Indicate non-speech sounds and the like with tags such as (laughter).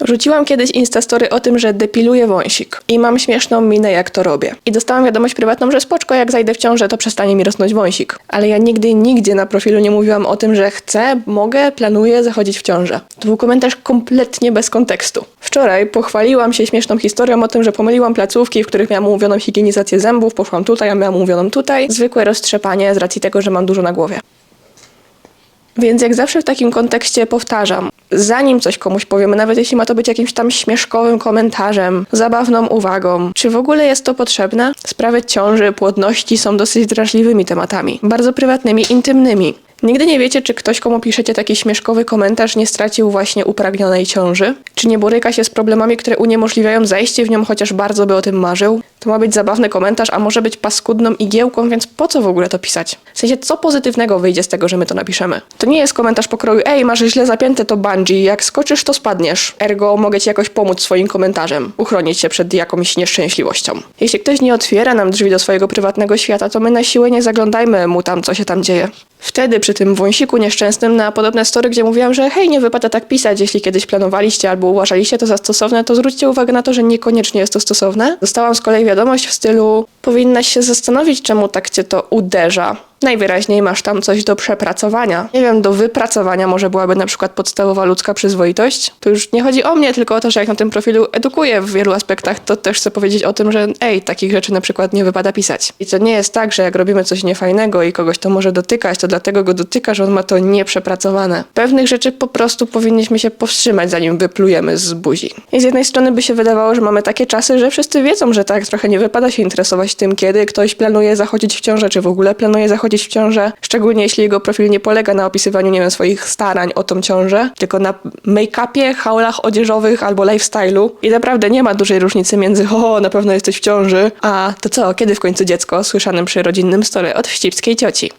Wrzuciłam kiedyś instastory o tym, że depiluję wąsik i mam śmieszną minę jak to robię. I dostałam wiadomość prywatną, że spoczko, jak zajdę w ciążę, to przestanie mi rosnąć wąsik. Ale ja nigdy, nigdzie na profilu nie mówiłam o tym, że chcę, mogę, planuję zachodzić w ciążę. To był komentarz kompletnie bez kontekstu. Wczoraj pochwaliłam się śmieszną historią o tym, że pomyliłam placówki, w których miałam umówioną higienizację zębów, poszłam tutaj, a miałam umówioną tutaj. Zwykłe roztrzepanie z racji tego, że mam dużo na głowie. Więc jak zawsze w takim kontekście powtarzam, zanim coś komuś powiemy, nawet jeśli ma to być jakimś tam śmieszkowym komentarzem, zabawną uwagą, czy w ogóle jest to potrzebne? Sprawy ciąży, płodności są dosyć drażliwymi tematami, bardzo prywatnymi, intymnymi. Nigdy nie wiecie, czy ktoś, komu piszecie taki śmieszkowy komentarz, nie stracił właśnie upragnionej ciąży? Czy nie boryka się z problemami, które uniemożliwiają zajście w nią, chociaż bardzo by o tym marzył? To ma być zabawny komentarz, a może być paskudną igiełką, więc po co w ogóle to pisać? W sensie, co pozytywnego wyjdzie z tego, że my to napiszemy? To nie jest komentarz pokroju, ej, masz źle zapięte to bungee, jak skoczysz, to spadniesz. Ergo, mogę ci jakoś pomóc swoim komentarzem, uchronić się przed jakąś nieszczęśliwością. Jeśli ktoś nie otwiera nam drzwi do swojego prywatnego świata, to my na siłę nie zaglądajmy mu tam, co się tam dzieje. Wtedy przy tym wąsiku nieszczęsnym na podobne story, gdzie mówiłam, że hej, nie wypada tak pisać, jeśli kiedyś planowaliście albo uważaliście to za stosowne, to zwróćcie uwagę na to, że niekoniecznie jest to stosowne. Dostałam z kolei wiadomość w stylu powinnaś się zastanowić, czemu tak cię to uderza. Najwyraźniej masz tam coś do przepracowania. Nie wiem, do wypracowania może byłaby na przykład podstawowa ludzka przyzwoitość. To już nie chodzi o mnie, tylko o to, że jak na tym profilu edukuję w wielu aspektach, to też chcę powiedzieć o tym, że ej, takich rzeczy na przykład nie wypada pisać. I to nie jest tak, że jak robimy coś niefajnego i kogoś to może dotykać, to dlatego go dotyka, że on ma to nieprzepracowane. Pewnych rzeczy po prostu powinniśmy się powstrzymać, zanim wyplujemy z buzi. I z jednej strony by się wydawało, że mamy takie czasy, że wszyscy wiedzą, że tak trochę nie wypada się interesować tym, kiedy ktoś planuje zachodzić w ciążę, czy w ogóle planuje zachodzić w ciążę, szczególnie jeśli jego profil nie polega na opisywaniu, nie wiem, swoich starań o tą ciążę, tylko na make-upie, haulach odzieżowych albo lifestyle'u. I naprawdę nie ma dużej różnicy między (laughs) o, na pewno jesteś w ciąży, a to co, kiedy w końcu dziecko, słyszanym przy rodzinnym stole od wścibskiej cioci.